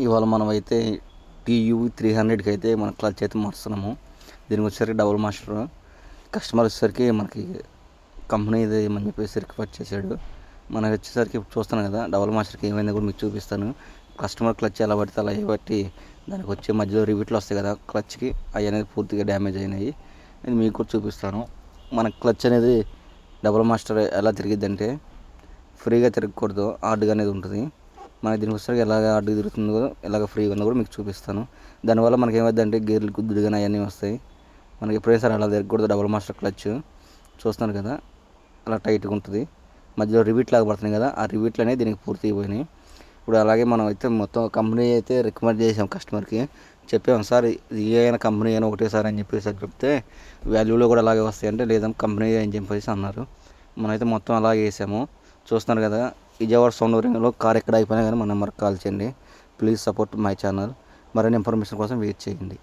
ఇవాళ మనం అయితే టీయూ త్రీ హండ్రెడ్కి అయితే మన క్లచ్ అయితే మార్చుతున్నాము. దీనికి వచ్చేసరికి డబుల్ మాస్టర్. కస్టమర్ వచ్చేసరికి మనకి కంపెనీ ఇది అని చెప్పేసి రిక్వెస్ట్ చేశాడు. మనకి వచ్చేసరికి చూస్తాను కదా డబుల్ మాస్టర్కి ఏమైందో కూడా మీకు చూపిస్తాను. కస్టమర్ క్లచ్ ఎలా పడితే అలా బట్టి దానికి వచ్చే మధ్యలో రివిట్లు వస్తాయి కదా క్లచ్కి అవి అనేది పూర్తిగా డ్యామేజ్ అయినాయి. నేను మీకు కూడా చూపిస్తాను. మన క్లచ్ అనేది డబుల్ మాస్టర్ ఎలా తిరిగిద్దంటే ఫ్రీగా తిరగకూడదు హార్డ్గా అనేది ఉంటుంది. మనకి దీనికి వచ్చేసరికి ఎలాగ అడ్డు తిరుగుతుందో ఎలాగ ఫ్రీగా ఉందో కూడా మీకు చూపిస్తాను. దానివల్ల మనకి ఏమవుతుందంటే గేర్లు కుదురుగా అవన్నీ వస్తాయి. మనకి ఎప్పుడైనా అలా తిరగకూడదు డబుల్ మాస్టర్ క్లచ్ చూస్తాను కదా అలా టైట్గా ఉంటుంది. మధ్యలో రివీట్ లాగా పడుతున్నాయి కదా ఆ రివీట్లు అనేవి దీనికి పూర్తిగా పోయినాయి. ఇప్పుడు అలాగే మనం అయితే మొత్తం కంపెనీ అయితే రికమెండ్ చేసాం కస్టమర్కి చెప్పాము సార్ ఇది ఏ అయినా కంపెనీ అయినా ఒకటే సార్ అని చెప్పేసి చెప్తే వాల్యూలో కూడా అలాగే వస్తాయి అంటే లేదా కంపెనీ అని చెప్పేసి అన్నారు. మనమైతే మొత్తం అలాగే వేసాము. చూస్తున్నారు కదా విజయవాడ సౌండ్ రింగ్లో కార్ ఎక్కడ అయిపోయినా కానీ మన నెంబర్కి కాల్ చేయండి. Please support my channel. మరిన్ని ఇన్ఫర్మేషన్ కోసం వెయిట్ చేయండి.